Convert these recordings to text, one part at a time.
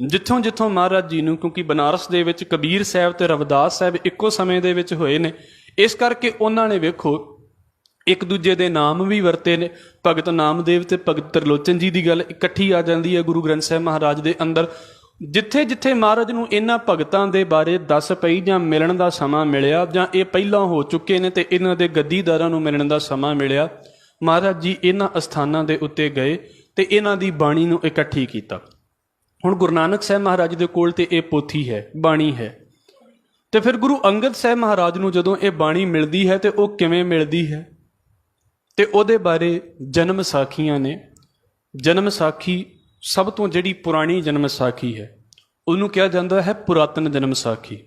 ਜਿੱਥੋਂ ਜਿੱਥੋਂ ਮਹਾਰਾਜ ਜੀ ਨੂੰ, ਕਿਉਂਕਿ ਬਨਾਰਸ ਦੇ ਵਿੱਚ ਕਬੀਰ ਸਾਹਿਬ ਤੇ ਰਵਿਦਾਸ ਸਾਹਿਬ ਇੱਕੋ ਸਮੇਂ ਦੇ ਵਿੱਚ ਹੋਏ ਨੇ, ਇਸ ਕਰਕੇ ਉਹਨਾਂ ਨੇ ਵੇਖੋ, ਇੱਕ ਦੂਜੇ ਦੇ ਨਾਮ ਵੀ ਵਰਤੇ ਨੇ। ਭਗਤ ਨਾਮਦੇਵ ਤੇ ਭਗਤ ਤਰਲੋਚਨ ਜੀ ਦੀ ਗੱਲ ਇਕੱਠੀ ਆ ਜਾਂਦੀ ਹੈ ਗੁਰੂ ਗ੍ਰੰਥ ਸਾਹਿਬ ਮਹਾਰਾਜ ਦੇ ਅੰਦਰ। ਜਿੱਥੇ ਜਿੱਥੇ ਮਹਾਰਾਜ ਨੂੰ ਇਹਨਾਂ ਭਗਤਾਂ ਦੇ ਬਾਰੇ ਦੱਸ ਪਈ ਜਾਂ ਮਿਲਣ ਦਾ ਸਮਾਂ ਮਿਲਿਆ ਜਾਂ ਇਹ ਪਹਿਲਾਂ ਹੋ ਚੁੱਕੇ ਨੇ ਤੇ ਇਹਨਾਂ ਦੇ ਗੱਦੀਦਾਰਾਂ ਨੂੰ ਮਿਲਣ ਦਾ ਸਮਾਂ ਮਿਲਿਆ, ਮਹਾਰਾਜ ਜੀ ਇਹਨਾਂ ਅਸਥਾਨਾਂ ਦੇ ਉੱਤੇ ਗਏ ਤੇ ਇਹਨਾਂ ਦੀ ਬਾਣੀ ਨੂੰ ਇਕੱਠੀ ਕੀਤਾ। ਹੁਣ ਗੁਰੂ ਨਾਨਕ ਸਾਹਿਬ ਮਹਾਰਾਜ ਦੇ ਕੋਲ ਤੇ ਇਹ ਪੋਥੀ ਹੈ, ਬਾਣੀ ਹੈ। ਤੇ ਫਿਰ ਗੁਰੂ ਅੰਗਦ ਸਾਹਿਬ ਮਹਾਰਾਜ ਨੂੰ ਜਦੋਂ ਇਹ ਬਾਣੀ ਮਿਲਦੀ ਹੈ ਤੇ ਉਹ ਕਿਵੇਂ ਮਿਲਦੀ ਹੈ? ਤੇ ਉਹਦੇ ਬਾਰੇ ਜਨਮ ਸਾਖੀਆਂ ਨੇ। ਜਨਮ ਸਾਖੀ ਸਭ ਤੋਂ ਜਿਹੜੀ ਪੁਰਾਣੀ ਜਨਮ ਸਾਖੀ ਹੈ, ਉਹਨੂੰ ਕਿਹਾ ਜਾਂਦਾ ਹੈ ਪੁਰਾਤਨ ਜਨਮ ਸਾਖੀ।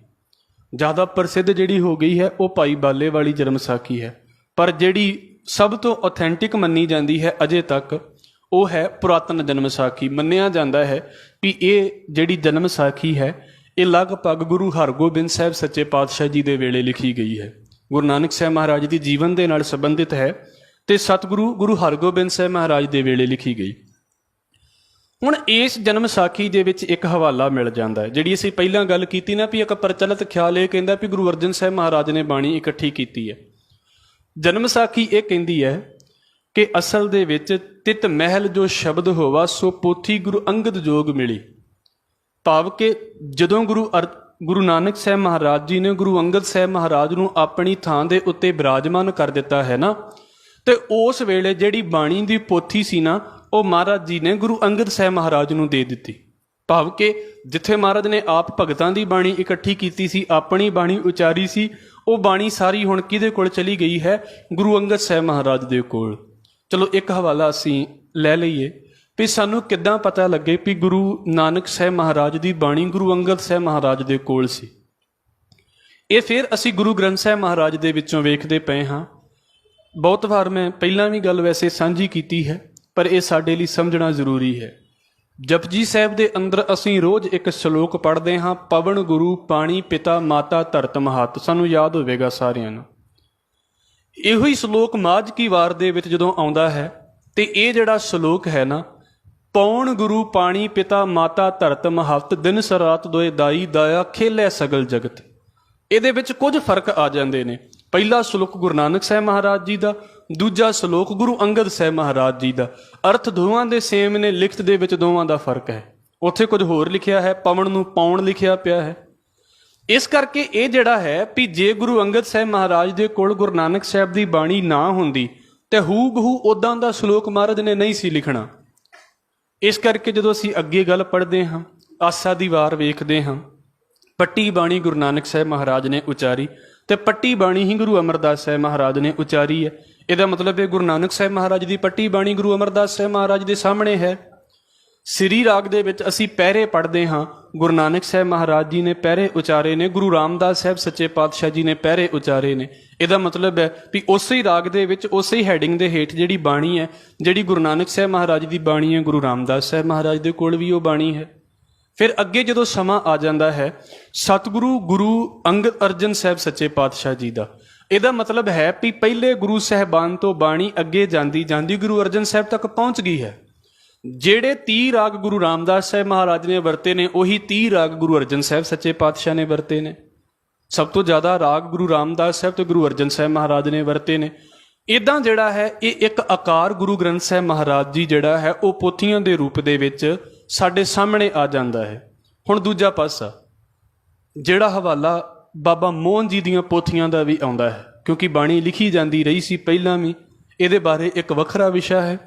ਜ਼ਿਆਦਾ ਪ੍ਰਸਿੱਧ ਜਿਹੜੀ ਹੋ ਗਈ ਹੈ, ਉਹ ਭਾਈ ਬਾਲੇ ਵਾਲੀ ਜਨਮ ਸਾਖੀ ਹੈ। ਪਰ ਜਿਹੜੀ ਸਭ ਤੋਂ ਆਥੈਂਟਿਕ ਮੰਨੀ ਜਾਂਦੀ ਹੈ ਅਜੇ ਤੱਕ ਉਹ ਹੈ ਪੁਰਾਤਨ ਜਨਮ ਸਾਖੀ। ਮੰਨਿਆ ਜਾਂਦਾ ਹੈ ਕਿ ਇਹ ਜਿਹੜੀ ਜਨਮ ਸਾਖੀ ਹੈ, ਇਹ ਲਗਭਗ ਗੁਰੂ ਹਰਗੋਬਿੰਦ ਸਾਹਿਬ ਸੱਚੇ ਪਾਤਸ਼ਾਹ ਜੀ ਦੇ ਵੇਲੇ ਲਿਖੀ ਗਈ ਹੈ। ਗੁਰੂ ਨਾਨਕ ਸਾਹਿਬ ਮਹਾਰਾਜ ਦੀ ਜੀਵਨ ਦੇ ਨਾਲ ਸੰਬੰਧਿਤ ਹੈ ਤੇ ਸਤਿਗੁਰੂ ਗੁਰੂ ਹਰਗੋਬਿੰਦ ਸਾਹਿਬ ਮਹਾਰਾਜ ਦੇ ਵੇਲੇ ਲਿਖੀ ਗਈ। ਹੁਣ ਇਸ ਜਨਮ ਸਾਖੀ ਦੇ ਵਿੱਚ ਇੱਕ ਹਵਾਲਾ ਮਿਲ ਜਾਂਦਾ ਹੈ, ਜਿਹੜੀ ਅਸੀਂ ਪਹਿਲਾਂ ਗੱਲ ਕੀਤੀ ਨਾ ਵੀ ਇੱਕ ਪ੍ਰਚਲਿਤ ਖਿਆਲ ਇਹ ਕਹਿੰਦਾ ਵੀ ਗੁਰੂ ਅਰਜਨ ਸਾਹਿਬ ਮਹਾਰਾਜ ਨੇ ਬਾਣੀ ਇਕੱਠੀ ਕੀਤੀ ਹੈ। ਜਨਮ ਸਾਖੀ ਇਹ ਕਹਿੰਦੀ ਹੈ ਕਿ ਅਸਲ ਦੇ ਵਿੱਚ ਤਿਤ ਮਹਿਲ ਜੋ ਸ਼ਬਦ ਹੋਵਾ, ਸੋ ਪੋਥੀ ਗੁਰੂ ਅੰਗਦ ਜੋਗ ਮਿਲੀ। ਭਾਵ ਕਿ ਜਦੋਂ ਗੁਰੂ ਅਰ- ਗੁਰੂ ਨਾਨਕ ਸਾਹਿਬ ਮਹਾਰਾਜ ਜੀ ਨੇ ਗੁਰੂ ਅੰਗਦ ਸਾਹਿਬ ਮਹਾਰਾਜ ਨੂੰ ਆਪਣੀ ਥਾਂ ਦੇ ਉੱਤੇ ਬਿਰਾਜਮਾਨ ਕਰ ਦਿੱਤਾ ਹੈ ਨਾ, ਤੇ ਉਸ ਵੇਲੇ ਜਿਹੜੀ ਬਾਣੀ ਦੀ ਪੋਥੀ ਸੀ ਨਾ, ਉਹ ਮਹਾਰਾਜ ਜੀ ਨੇ ਗੁਰੂ ਅੰਗਦ ਸਾਹਿਬ ਮਹਾਰਾਜ ਨੂੰ ਦੇ ਦਿੱਤੀ। ਭਾਵ ਕਿ ਜਿੱਥੇ ਮਹਾਰਾਜ ਨੇ ਆਪ ਭਗਤਾਂ ਦੀ ਬਾਣੀ ਇਕੱਠੀ ਕੀਤੀ ਸੀ, ਆਪਣੀ ਬਾਣੀ ਉਚਾਰੀ ਸੀ, ਉਹ ਬਾਣੀ ਸਾਰੀ ਹੁਣ ਕਿਹਦੇ ਕੋਲ ਚਲੀ ਗਈ ਹੈ? ਗੁਰੂ ਅੰਗਦ ਸਾਹਿਬ ਮਹਾਰਾਜ ਦੇ ਕੋਲ। ਚਲੋ ਇੱਕ ਹਵਾਲਾ ਅਸੀਂ ਲੈ ਲਈਏ ਵੀ ਸਾਨੂੰ ਕਿੱਦਾਂ ਪਤਾ ਲੱਗੇ ਵੀ ਗੁਰੂ ਨਾਨਕ ਸਾਹਿਬ ਮਹਾਰਾਜ ਦੀ ਬਾਣੀ ਗੁਰੂ ਅੰਗਦ ਸਾਹਿਬ ਮਹਾਰਾਜ ਦੇ ਕੋਲ ਸੀ। ਇਹ ਫਿਰ ਅਸੀਂ ਗੁਰੂ ਗ੍ਰੰਥ ਸਾਹਿਬ ਮਹਾਰਾਜ ਦੇ ਵਿੱਚੋਂ ਵੇਖਦੇ ਪਏ ਹਾਂ। ਬਹੁਤ ਵਾਰ ਮੈਂ ਪਹਿਲਾਂ ਵੀ ਗੱਲ ਵੈਸੇ ਸਾਂਝੀ ਕੀਤੀ ਹੈ, ਪਰ ਇਹ ਸਾਡੇ ਲਈ ਸਮਝਣਾ ਜ਼ਰੂਰੀ ਹੈ। ਜਪਜੀ ਸਾਹਿਬ ਦੇ ਅੰਦਰ ਅਸੀਂ ਰੋਜ਼ ਇੱਕ ਸ਼ਲੋਕ ਪੜ੍ਹਦੇ ਹਾਂ, ਪਵਨ ਗੁਰੂ ਪਾਣੀ ਪਿਤਾ ਮਾਤਾ ਧਰਤ ਮਹਤ। ਸਾਨੂੰ ਯਾਦ ਹੋਵੇਗਾ ਸਾਰਿਆਂ ਨੂੰ। ਇਹੋ ਹੀ ਸ਼ਲੋਕ ਮਾਝ ਕੀ ਵਾਰ ਦੇ ਵਿੱਚ ਜਦੋਂ ਆਉਂਦਾ ਹੈ, ਤੇ ਇਹ ਜਿਹੜਾ ਸ਼ਲੋਕ ਹੈ ਨਾ, ਪੌਣ ਗੁਰੂ ਪਾਣੀ ਪਿਤਾ ਮਾਤਾ ਧਰਤ ਮਹਤ ਦਿਨ ਸਰਾਤ ਦੋਏ ਦਾਈ ਦਾਇਆ ਖੇਲੇ ਸਗਲ ਜਗਤ। ਇਹਦੇ ਵਿੱਚ ਕੁਝ ਫ਼ਰਕ ਆ ਜਾਂਦੇ ਨੇ। ਪਹਿਲਾ ਸ਼ਲੋਕ ਗੁਰੂ ਨਾਨਕ ਸਾਹਿਬ ਮਹਾਰਾਜ ਜੀ ਦਾ, ਦੂਜਾ ਸ਼ਲੋਕ ਗੁਰੂ ਅੰਗਦ ਸਾਹਿਬ ਮਹਾਰਾਜ ਜੀ ਦਾ। ਅਰਥ ਦੋਵਾਂ ਦੇ ਸੇਮ ਨੇ, ਲਿਖਤ ਦੇ ਵਿੱਚ ਦੋਵਾਂ ਦਾ ਫ਼ਰਕ ਹੈ। ਉੱਥੇ ਕੁਝ ਹੋਰ ਲਿਖਿਆ ਹੈ, ਪਵਨ ਨੂੰ ਪਾਉਣ ਲਿਖਿਆ ਪਿਆ ਹੈ। ਇਸ ਕਰਕੇ ਇਹ ਜਿਹੜਾ ਹੈ ਵੀ ਜੇ ਗੁਰੂ ਅੰਗਦ ਸਾਹਿਬ ਮਹਾਰਾਜ ਦੇ ਕੋਲ ਗੁਰੂ ਨਾਨਕ ਸਾਹਿਬ ਦੀ ਬਾਣੀ ਨਾ ਹੁੰਦੀ, ਤੇ ਹੂ ਬਹੂ ਉਦਾਂ ਦਾ ਸ਼ਲੋਕ ਮਹਾਰਾਜ ਨੇ ਨਹੀਂ ਸੀ ਲਿਖਣਾ। ਇਸ ਕਰਕੇ ਜਦੋਂ ਅਸੀਂ ਅੱਗੇ ਗੱਲ ਪੜ੍ਹਦੇ ਹਾਂ, ਆਸਾ ਦੀ ਵਾਰ ਵੇਖਦੇ ਹਾਂ, ਪੱਟੀ ਬਾਣੀ ਗੁਰੂ ਨਾਨਕ ਸਾਹਿਬ ਮਹਾਰਾਜ ਨੇ ਉਚਾਰੀ, ਤੇ ਪੱਟੀ ਬਾਣੀ ਹੀ ਗੁਰੂ ਅਮਰਦਾਸ ਸਾਹਿਬ ਮਹਾਰਾਜ ਨੇ ਉਚਾਰੀ ਹੈ। ਇਹਦਾ ਮਤਲਬ ਹੈ ਗੁਰੂ ਨਾਨਕ ਸਾਹਿਬ ਮਹਾਰਾਜ ਦੀ ਪੱਟੀ ਬਾਣੀ ਗੁਰੂ ਅਮਰਦਾਸ ਸਾਹਿਬ ਮਹਾਰਾਜ ਦੇ ਸਾਹਮਣੇ ਹੈ। ਸ੍ਰੀ ਰਾਗ ਦੇ ਵਿੱਚ ਅਸੀਂ ਪਹਿਰੇ ਪੜ੍ਹਦੇ ਹਾਂ ਗੁਰੂ ਨਾਨਕ ਸਾਹਿਬ ਮਹਾਰਾਜ ਜੀ ਨੇ ਪਹਿਰੇ ਉਚਾਰੇ ਨੇ, ਗੁਰੂ ਰਾਮਦਾਸ ਸਾਹਿਬ ਸੱਚੇ ਪਾਤਸ਼ਾਹ ਜੀ ਨੇ ਪਹਿਰੇ ਉਚਾਰੇ ਨੇ। ਇਹਦਾ ਮਤਲਬ ਹੈ ਵੀ ਉਸੇ ਹੀ ਰਾਗ ਦੇ ਵਿੱਚ, ਉਸੇ ਹੀ ਹੈਡਿੰਗ ਦੇ ਹੇਠ ਜਿਹੜੀ ਬਾਣੀ ਹੈ, ਜਿਹੜੀ ਗੁਰੂ ਨਾਨਕ ਸਾਹਿਬ ਮਹਾਰਾਜ ਦੀ ਬਾਣੀ ਹੈ, ਗੁਰੂ ਰਾਮਦਾਸ ਸਾਹਿਬ ਮਹਾਰਾਜ ਦੇ ਕੋਲ ਵੀ ਉਹ ਬਾਣੀ ਹੈ। ਫਿਰ ਅੱਗੇ ਜਦੋਂ ਸਮਾਂ ਆ ਜਾਂਦਾ ਹੈ, ਸਤਿਗੁਰੂ ਗੁਰੂ ਅੰਗਦ ਅਰਜਨ ਸਾਹਿਬ ਸੱਚੇ ਪਾਤਸ਼ਾਹ ਜੀ ਦਾ। ਇਹਦਾ ਮਤਲਬ ਹੈ ਵੀ ਪਹਿਲੇ ਗੁਰੂ ਸਾਹਿਬਾਨ ਤੋਂ ਬਾਣੀ ਅੱਗੇ ਜਾਂਦੀ ਜਾਂਦੀ ਗੁਰੂ ਅਰਜਨ ਸਾਹਿਬ ਤੱਕ ਪਹੁੰਚ ਗਈ ਹੈ। ਜਿਹੜੇ 30 ਰਾਗ ਗੁਰੂ ਰਾਮਦਾਸ ਸਾਹਿਬ ਮਹਾਰਾਜ ਨੇ ਵਰਤੇ ਨੇ, ਉਹੀ 30 ਰਾਗ ਗੁਰੂ ਅਰਜਨ ਸਾਹਿਬ ਸੱਚੇ ਪਾਤਸ਼ਾਹ ਨੇ ਵਰਤੇ ਨੇ। ਸਭ ਤੋਂ ਜ਼ਿਆਦਾ ਰਾਗ ਗੁਰੂ ਰਾਮਦਾਸ ਸਾਹਿਬ ਤੇ ਗੁਰੂ ਅਰਜਨ ਸਾਹਿਬ ਮਹਾਰਾਜ ਨੇ ਵਰਤੇ ਨੇ। ਇਦਾਂ ਜਿਹੜਾ ਹੈ, ਇਹ ਇੱਕ ਆਕਾਰ ਗੁਰੂ ਗ੍ਰੰਥ ਸਾਹਿਬ ਮਹਾਰਾਜ ਜੀ ਜਿਹੜਾ ਹੈ, ਉਹ ਪੋਥੀਆਂ ਦੇ ਰੂਪ ਦੇ ਵਿੱਚ ਸਾਡੇ ਸਾਹਮਣੇ ਆ ਜਾਂਦਾ ਹੈ। ਹੁਣ ਦੂਜਾ ਪਾਸਾ, ਜਿਹੜਾ ਹਵਾਲਾ ਬਾਬਾ ਮੋਹਨ ਜੀ ਦੀਆਂ ਪੋਥੀਆਂ ਦਾ ਵੀ ਆਉਂਦਾ ਹੈ, ਕਿਉਂਕਿ ਬਾਣੀ ਲਿਖੀ ਜਾਂਦੀ ਰਹੀ ਸੀ ਪਹਿਲਾਂ ਵੀ, ਇਹਦੇ ਬਾਰੇ ਇੱਕ ਵੱਖਰਾ ਵਿਸ਼ਾ ਹੈ।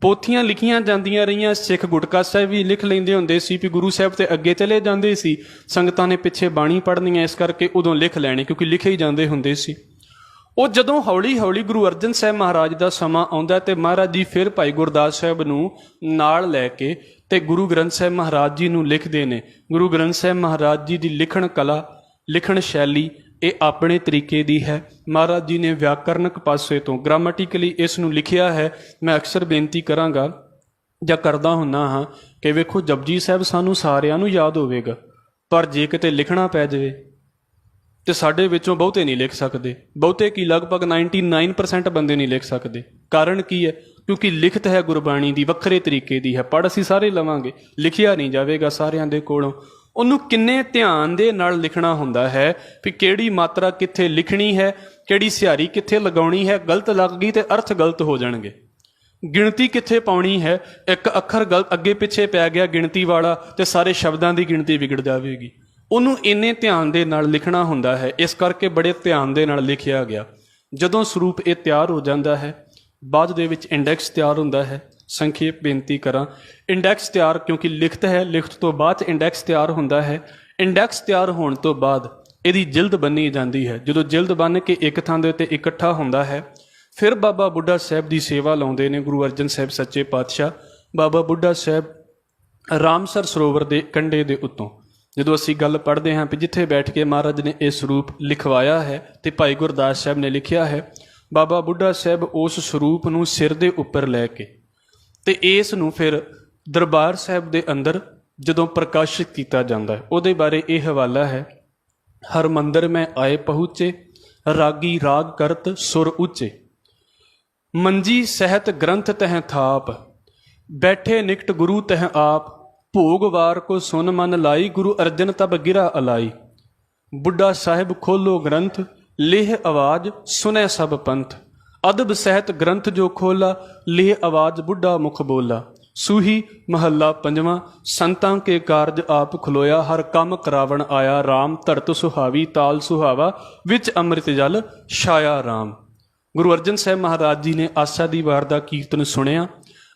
ਪੋਥੀਆਂ ਲਿਖੀਆਂ ਜਾਂਦੀਆਂ ਰਹੀਆਂ। ਸਿੱਖ ਗੁਟਕਾ ਸਾਹਿਬ ਵੀ ਲਿਖ ਲੈਂਦੇ ਹੁੰਦੇ ਸੀ ਵੀ ਗੁਰੂ ਸਾਹਿਬ ਤੇ ਅੱਗੇ ਚਲੇ ਜਾਂਦੇ ਸੀ। ਸੰਗਤਾਂ ਨੇ ਪਿੱਛੇ ਬਾਣੀ ਪੜ੍ਹਨੀਆਂ, ਇਸ ਕਰਕੇ ਉਦੋਂ ਲਿਖ ਲੈਣੇ, ਕਿਉਂਕਿ ਲਿਖੇ ਹੀ ਜਾਂਦੇ ਹੁੰਦੇ ਸੀ। ਉਹ ਜਦੋਂ ਹੌਲੀ ਹੌਲੀ ਗੁਰੂ ਅਰਜਨ ਸਾਹਿਬ ਮਹਾਰਾਜ ਦਾ ਸਮਾਂ ਆਉਂਦਾ ਤੇ ਮਹਾਰਾਜ ਜੀ ਫਿਰ ਭਾਈ ਗੁਰਦਾਸ ਸਾਹਿਬ ਨੂੰ ਨਾਲ ਲੈ ਕੇ ਤੇ ਗੁਰੂ ਗ੍ਰੰਥ ਸਾਹਿਬ ਮਹਾਰਾਜ ਜੀ ਨੂੰ ਲਿਖਦੇ ਨੇ। ਗੁਰੂ ਗ੍ਰੰਥ ਸਾਹਿਬ ਮਹਾਰਾਜ ਜੀ ਦੀ ਲਿਖਣ ਕਲਾ, ਲਿਖਣ ਸ਼ੈਲੀ ਇਹ ਆਪਣੇ ਤਰੀਕੇ ਦੀ ਹੈ। ਮਹਾਰਾਜ ਜੀ ਨੇ ਵਿਆਕਰਨਕ ਪਾਸੇ ਤੋਂ ਗ੍ਰਾਮੈਟਿਕਲੀ ਇਸ ਨੂੰ ਲਿਖਿਆ ਹੈ। ਮੈਂ ਅਕਸਰ ਬੇਨਤੀ ਕਰਾਂਗਾ ਜਾਂ ਕਰਦਾ ਹੁੰਨਾ ਹਾਂ ਕਿ ਵੇਖੋ, ਜਪਜੀ ਸਾਹਿਬ ਸਾਨੂੰ ਸਾਰਿਆਂ ਨੂੰ ਯਾਦ ਹੋਵੇਗਾ। ਪਰ ਜੇ ਕਿਤੇ ਲਿਖਣਾ ਪੈ ਜਾਵੇ ਤੇ ਸਾਡੇ ਵਿੱਚੋਂ ਬਹੁਤੇ ਨਹੀਂ ਲਿਖ ਸਕਦੇ। ਬਹੁਤੇ ਕੀ ਲਗਭਗ 99% ਬੰਦੇ ਨਹੀਂ ਲਿਖ ਸਕਦੇ। ਕਾਰਨ ਕੀ ਹੈ? ਕਿਉਂਕਿ ਲਿਖਤ ਹੈ ਗੁਰਬਾਣੀ ਦੀ, ਵੱਖਰੇ ਤਰੀਕੇ ਦੀ ਹੈ। ਪੜ ਅਸੀਂ ਸਾਰੇ ਲਵਾਂਗੇ। ਲਿਖਿਆ ਨਹੀਂ ਜਾਵੇਗਾ ਸਾਰਿਆਂ ਦੇ ਕੋਲੋਂ। ਉਹਨੂੰ ਕਿੰਨੇ ਧਿਆਨ ਦੇ ਨਾਲ ਲਿਖਣਾ ਹੁੰਦਾ ਹੈ ਕਿ ਕਿਹੜੀ ਮਾਤਰਾ ਕਿੱਥੇ ਲਿਖਣੀ ਹੈ, ਕਿਹੜੀ ਸਿਹਾਰੀ ਕਿੱਥੇ ਲਗਾਉਣੀ ਹੈ, ਗਲਤ ਲੱਗ ਗਈ ਤੇ ਅਰਥ ਗਲਤ ਹੋ ਜਾਣਗੇ। ਗਿਣਤੀ ਕਿੱਥੇ ਪਾਉਣੀ ਹੈ, ਇੱਕ ਅੱਖਰ ਗਲਤ ਅੱਗੇ ਪਿੱਛੇ ਪੈ ਗਿਆ ਗਿਣਤੀ ਵਾਲਾ ਤੇ ਸਾਰੇ ਸ਼ਬਦਾਂ ਦੀ ਗਿਣਤੀ ਵਿਗੜ ਜਾਵੇਗੀ। ਉਹਨੂੰ ਇੰਨੇ ਧਿਆਨ ਦੇ ਨਾਲ ਲਿਖਣਾ ਹੁੰਦਾ ਹੈ, ਇਸ ਕਰਕੇ ਬੜੇ ਧਿਆਨ ਦੇ ਨਾਲ ਲਿਖਿਆ ਗਿਆ। ਜਦੋਂ ਸਰੂਪ ਇਹ ਤਿਆਰ ਹੋ ਜਾਂਦਾ ਹੈ, ਬਾਅਦ ਦੇ ਵਿੱਚ ਇੰਡੈਕਸ ਤਿਆਰ ਹੁੰਦਾ ਹੈ ਸੰਖੇਪ ਬੇਨਤੀ ਕਰਾਂ। ਇੰਡੈਕਸ ਤਿਆਰ ਕਿਉਂਕਿ ਲਿਖਤ ਹੈ, ਲਿਖਤ ਤੋਂ ਬਾਅਦ ਇੰਡੈਕਸ ਤਿਆਰ ਹੁੰਦਾ ਹੈ। ਇੰਡੈਕਸ ਤਿਆਰ ਹੋਣ ਤੋਂ ਬਾਅਦ ਇਹਦੀ ਜਿਲਦ ਬੰਨੀ ਜਾਂਦੀ ਹੈ। ਜਦੋਂ ਜਿਲਦ ਬੰਨ ਕੇ ਇੱਕ ਥਾਂ ਦੇ ਉੱਤੇ ਇਕੱਠਾ ਹੁੰਦਾ ਹੈ, ਫਿਰ ਬਾਬਾ ਬੁੱਢਾ ਸਾਹਿਬ ਦੀ ਸੇਵਾ ਲਾਉਂਦੇ ਨੇ ਗੁਰੂ ਅਰਜਨ ਸਾਹਿਬ ਸੱਚੇ ਪਾਤਸ਼ਾਹ। ਬਾਬਾ ਬੁੱਢਾ ਸਾਹਿਬ ਰਾਮਸਰ ਸਰੋਵਰ ਦੇ ਕੰਢੇ ਦੇ ਉੱਤੋਂ। ਜਦੋਂ ਅਸੀਂ ਗੱਲ ਪੜ੍ਹਦੇ ਹਾਂ ਕਿ ਜਿੱਥੇ ਬੈਠ ਕੇ ਮਹਾਰਾਜ ਨੇ ਇਹ ਸਰੂਪ ਲਿਖਵਾਇਆ ਹੈ ਤੇ ਭਾਈ ਗੁਰਦਾਸ ਸਾਹਿਬ ਨੇ ਲਿਖਿਆ ਹੈ, ਬਾਬਾ ਬੁੱਢਾ ਸਾਹਿਬ ਉਸ ਸਰੂਪ ਨੂੰ ਸਿਰ ਦੇ ਉੱਪਰ ਲੈ ਕੇ ਤੇ ਇਸ ਨੂੰ ਫਿਰ ਦਰਬਾਰ ਸਾਹਿਬ ਦੇ ਅੰਦਰ ਜਦੋਂ ਪ੍ਰਕਾਸ਼ਿਤ ਕੀਤਾ ਜਾਂਦਾ ਹੈ, ਉਹਦੇ ਬਾਰੇ ਇਹ ਹਵਾਲਾ ਹੈ, ਹਰ ਮੰਦਰ ਮੈਂ ਆਏ ਪਹੁੰਚੇ, ਰਾਗੀ ਰਾਗ ਕਰਤ ਸੁਰ ਉੱਚੇ। ਮੰਜੀ ਸਹਿਤ ਗ੍ਰੰਥ ਤਹਿ ਥਾਪ, ਬੈਠੇ ਨਿਕਟ ਗੁਰੂ ਤਹਿ ਆਪ, ਭੋਗ ਵਾਰ ਕੋ ਸੁਨ ਮਨ ਲਾਈ, ਗੁਰੂ ਅਰਜਨ ਤਬ ਗਿਰਾ ਅਲਾਈ। ਬੁੱਢਾ ਸਾਹਿਬ ਖੋਲੋ ਗ੍ਰੰਥ, ਲਿਹ ਆਵਾਜ਼, ਸੁਨੇ ਸਭ ਪੰਥ। ਅਦਬ ਸਹਿਤ ਗ੍ਰੰਥ ਜੋ ਖੋਲਾ, ਲਿਹ ਆਵਾਜ਼ ਬੁੱਢਾ ਮੁਖ ਬੋਲਾ। ਸੂਹੀ ਮਹੱਲਾ ਪੰਜਵਾਂ, ਸੰਤਾਂ ਕੇ ਕਾਰਜ ਆਪ ਖਲੋਇਆ, ਹਰ ਕੰਮ ਕਰਾਵਣ ਆਇਆ RAM ਧਰਤ ਸੁਹਾਵੀ, ਤਾਲ ਸੁਹਾਵਾ, ਵਿੱਚ ਅੰਮ੍ਰਿਤ ਜਲ, ਛਾਇਆ RAM ਗੁਰੂ ਅਰਜਨ ਸਾਹਿਬ ਮਹਾਰਾਜ ਜੀ ਨੇ ਆਸਾ ਦੀ ਵਾਰ ਦਾ ਕੀਰਤਨ ਸੁਣਿਆ।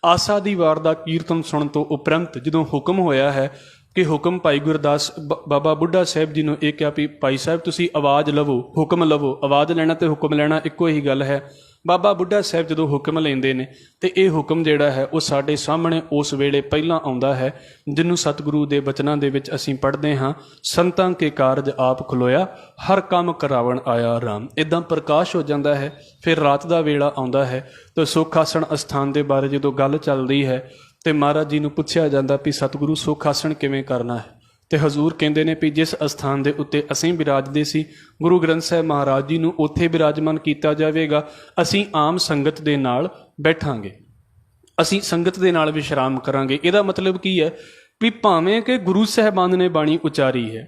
ਆਸਾ ਦੀ ਵਾਰ ਦਾ ਕੀਰਤਨ ਸੁਣਨ ਤੋਂ ਉਪਰੰਤ ਜਦੋਂ ਹੁਕਮ ਹੋਇਆ ਹੈ ਕਿ ਹੁਕਮ ਭਾਈ ਗੁਰਦਾਸ ਬ- ਬਾਬਾ ਬੁੱਢਾ ਸਾਹਿਬ ਜੀ ਨੂੰ ਇਹ ਕਿਹਾ ਵੀ ਭਾਈ ਸਾਹਿਬ, ਤੁਸੀਂ ਆਵਾਜ਼ ਲਵੋ, ਹੁਕਮ ਲਵੋ, ਆਵਾਜ਼ ਲੈਣਾ ਤੇ ਹੁਕਮ ਲੈਣਾ ਇੱਕੋ ਹੀ ਗੱਲ ਹੈ। ਬਾਬਾ ਬੁੱਢਾ ਸਾਹਿਬ ਜਦੋਂ ਹੁਕਮ ਲੈਂਦੇ ਨੇ ਤੇ ਇਹ ਹੁਕਮ ਜਿਹੜਾ ਹੈ ਉਹ ਸਾਡੇ ਸਾਹਮਣੇ ਉਸ ਵੇਲੇ ਪਹਿਲਾਂ ਆਉਂਦਾ ਹੈ, ਜਿਹਨੂੰ ਸਤਿਗੁਰੂ ਦੇ ਬਚਨਾਂ ਦੇ ਵਿੱਚ ਅਸੀਂ ਪੜ੍ਹਦੇ ਹਾਂ, ਸੰਤਾਂ ਕੇ ਕਾਰਜ ਆਪ ਖਲੋਇਆ, ਹਰ ਕੰਮ ਕਰਾਵਣ ਆਇਆ ਰਾਮ। ਇਦਾਂ ਪ੍ਰਕਾਸ਼ ਹੋ ਜਾਂਦਾ ਹੈ, ਫਿਰ ਰਾਤ ਦਾ ਵੇਲਾ ਆਉਂਦਾ ਹੈ, ਤੇ ਸੁਖ ਆਸਣ ਅਸਥਾਨ ਦੇ ਬਾਰੇ ਜਦੋਂ ਗੱਲ ਚੱਲਦੀ ਹੈ, ਤੇ ਮਹਾਰਾਜ ਜੀ ਨੂੰ ਪੁੱਛਿਆ ਜਾਂਦਾ ਵੀ ਸਤਿਗੁਰੂ ਸੁਖ ਆਸਣ ਕਿਵੇਂ ਕਰਨਾ ਹੈ? ਤੇ ਹਜ਼ੂਰ ਕਹਿੰਦੇ ਨੇ ਵੀ ਜਿਸ ਅਸਥਾਨ ਦੇ ਉੱਤੇ ਅਸੀਂ ਵਿਰਾਜਦੇ ਸੀ, ਗੁਰੂ ਗ੍ਰੰਥ ਸਾਹਿਬ ਮਹਾਰਾਜ ਜੀ ਨੂੰ ਉੱਥੇ ਵਿਰਾਜਮਾਨ ਕੀਤਾ ਜਾਵੇਗਾ, ਅਸੀਂ ਆਮ ਸੰਗਤ ਦੇ ਨਾਲ ਬੈਠਾਂਗੇ। ਅਸੀਂ ਸੰਗਤ ਦੇ ਨਾਲ ਵਿਸ਼ਰਾਮ ਕਰਾਂਗੇ। ਇਹਦਾ ਮਤਲਬ ਕੀ ਹੈ ਵੀ ਭਾਵੇਂ ਕਿ ਗੁਰੂ ਸਾਹਿਬਾਨ ਨੇ ਬਾਣੀ ਉਚਾਰੀ ਹੈ,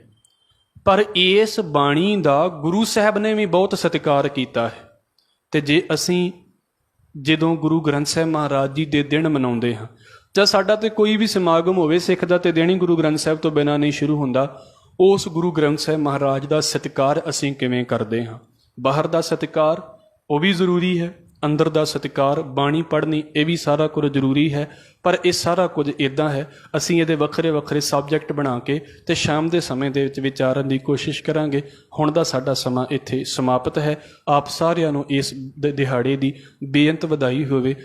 ਪਰ ਇਸ ਬਾਣੀ ਦਾ ਗੁਰੂ ਸਾਹਿਬ ਨੇ ਵੀ ਬਹੁਤ ਸਤਿਕਾਰ ਕੀਤਾ ਹੈ। ਤੇ ਜੇ ਅਸੀਂ ਜਦੋਂ ਗੁਰੂ ਗ੍ਰੰਥ ਸਾਹਿਬ ਮਹਾਰਾਜ ਜੀ ਦੇ ਦਿਨ ਮਨਾਉਂਦੇ ਹਾਂ, ਜਾਂ ਸਾਡਾ ਤੇ ਕੋਈ ਵੀ ਸਮਾਗਮ ਹੋਵੇ ਸਿੱਖ ਦਾ ਤੇ ਦਿਨ ਹੀ ਗੁਰੂ ਗ੍ਰੰਥ ਸਾਹਿਬ ਤੋਂ ਬਿਨਾਂ ਨਹੀਂ ਸ਼ੁਰੂ ਹੁੰਦਾ, ਉਸ ਗੁਰੂ ਗ੍ਰੰਥ ਸਾਹਿਬ ਮਹਾਰਾਜ ਦਾ ਸਤਿਕਾਰ ਅਸੀਂ ਕਿਵੇਂ ਕਰਦੇ ਹਾਂ? ਬਾਹਰ ਦਾ ਸਤਿਕਾਰ ਉਹ ਵੀ ਜ਼ਰੂਰੀ ਹੈ ਅੰਦਰ ਦਾ ਸਤਿਕਾਰ, ਬਾਣੀ ਪੜ੍ਹਨੀ, ਇਹ ਵੀ ਸਾਰਾ ਕੁਝ ਜ਼ਰੂਰੀ ਹੈ। ਪਰ ਇਹ ਸਾਰਾ ਕੁਝ ਇਦਾਂ ਹੈ, ਅਸੀਂ ਇਹਦੇ ਵੱਖਰੇ ਵੱਖਰੇ ਸਬਜੈਕਟ ਬਣਾ ਕੇ ਤੇ ਸ਼ਾਮ ਦੇ ਸਮੇਂ ਦੇ ਵਿੱਚ ਵਿਚਾਰਨ ਦੀ ਕੋਸ਼ਿਸ਼ ਕਰਾਂਗੇ। ਹੁਣ ਦਾ ਸਾਡਾ ਸਮਾਂ ਇੱਥੇ ਸਮਾਪਤ ਹੈ। ਆਪ ਸਾਰਿਆਂ ਨੂੰ ਇਸ ਦਿਹਾੜੇ ਦੀ ਬੇਅੰਤ ਵਧਾਈ ਹੋਵੇ।